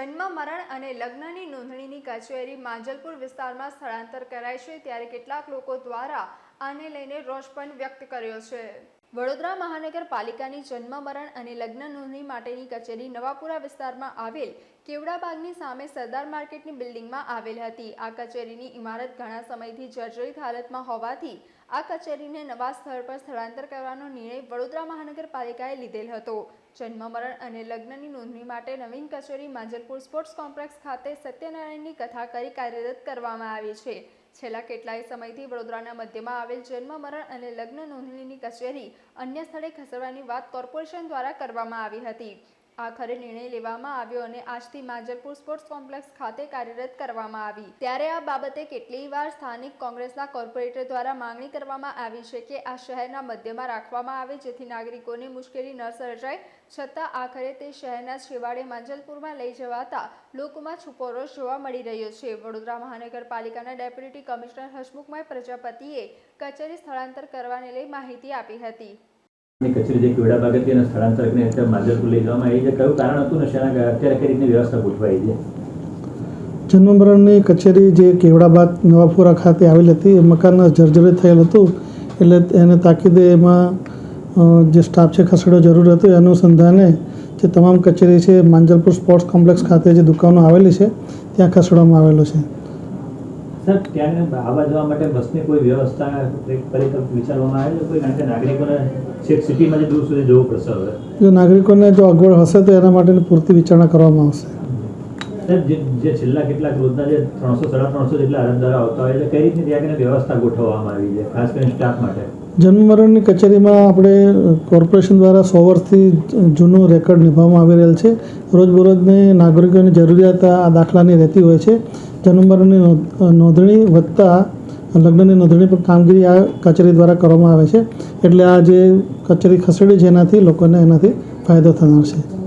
જન્મ, મરણ અને લગ્નની નોંધણીની કચેરી માંજલપુર વિસ્તારમાં સ્થળાંતર કરાય છે, ત્યારે કેટલાક લોકો દ્વારા આને લઈને રોષ પણ વ્યક્ત કર્યો છે. વડોદરા મહાનગરપાલિકાની જન્મ, મરણ અને લગ્ન નોંધણી માટેની કચેરી નવાપુરા વિસ્તારમાં આવેલ કેવડાબાગની સામે સરદાર માર્કેટની બિલ્ડિંગમાં આવેલ હતી. આ કચેરીની ઇમારત ઘણા સમયથી જર્જરિત હાલતમાં હોવાથી આ કચેરીને નવા સ્થળ પર સ્થળાંતર કરવાનો નિર્ણય વડોદરા મહાનગરપાલિકાએ લીધેલ હતો. જન્મ, મરણ અને લગ્નની નોંધણી માટે નવીન કચેરી માંજલપુર સ્પોર્ટ્સ કોમ્પ્લેક્સ ખાતે સત્યનારાયણની કથા કરી કાર્યરત કરવામાં આવી છે. છેલ્લા કેટલાય સમયથી વડોદરાના મધ્યમાં આવેલ જન્મ, મરણ અને લગ્ન નોંધણીની કચેરી અન્ય સ્થળે ખસેડવાની વાત કોર્પોરેશન દ્વારા કરવામાં આવી હતી. આખરે નિર્ણય લેવામાં આવ્યો અને આજથી માંજલપુર સ્પોર્ટ્સ કોમ્પ્લેક્સ ખાતે કાર્યરત કરવામાં આવી. ત્યારે આ બાબતે કેટલી વાર સ્થાનિક કોંગ્રેસના કોર્પોરેટર દ્વારા માંગણી કરવામાં આવી છે કે આ શહેરના મધ્યમાં રાખવામાં આવે, જેથી નાગરિકોને મુશ્કેલી ન સર્જાય. છતાં આખરે તે શહેરના છેવાડે માંજલપુરમાં લઈ જવાતા લોકોમાં છૂપો રોષ જોવા મળી રહ્યો છે. વડોદરા મહાનગરપાલિકાના ડેપ્યુટી કમિશનર હસમુખભાઈ પ્રજાપતિએ કચેરી સ્થળાંતર કરવાને લઈ માહિતી આપી હતી. કચેરી જે કેવડા બાગ હતી સ્થળાંતર કરીને અત્યારે માજલપુર લઈ જવામાં આવી છે. કયું કારણ હતું ને શેના અત્યારે કઈ રીતની વ્યવસ્થા ગોઠવાઈ છે? જન્મમરણની કચેરી જે કેવડાબાદ નવાપુરા ખાતે આવેલી હતી, એ મકાન જર્જરિત થયેલ હતું. એટલે એને તાકીદે એમાં જે સ્ટાફ છે, ખસેડો જરૂર હતો. એ અનુસંધાને જે તમામ કચેરી છે, માંજલપુર સ્પોર્ટ્સ કોમ્પ્લેક્સ ખાતે જે દુકાનો આવેલી છે, ત્યાં ખસેડવામાં આવેલો છે. સર ત્યાં આવવા જવા માટે બસની કોઈ વ્યવસ્થા પરિકલ્પ વિચારવામાં આવે છે? કોઈ કારણ કે નાગરિકોને છેક સિટીમાં જે દૂર સુધી જવું પડશે હવે. જો નાગરિકોને જો અગવડ હશે તો એના માટેની પૂરતી વિચારણા કરવામાં આવશે. જે છેલ્લા કેટલાક રોજના જે ત્રણસો સાડા ત્રણસો જેટલા અરજદારો આવતા હોય છે કઈ રીતે ત્યાં વ્યવસ્થા ગોઠવવામાં આવી છે ખાસ કરીને સ્ટાફ માટે? જન્મ મરણની કચેરીમાં આપણે કોર્પોરેશન દ્વારા સો વર્ષથી જૂનું રેકોર્ડ નિભાવવામાં આવી રહેલ છે. રોજબરોજની નાગરિકોની જરૂરિયાત આ દાખલાની રહેતી હોય છે. જન્મ મરણની નોંધણી વધતા લગ્નની નોંધણી પર કામગીરી આ કચેરી દ્વારા કરવામાં આવે છે. એટલે આ જે કચેરી ખસેડી છે એનાથી લોકોને એનાથી ફાયદો થનાર છે.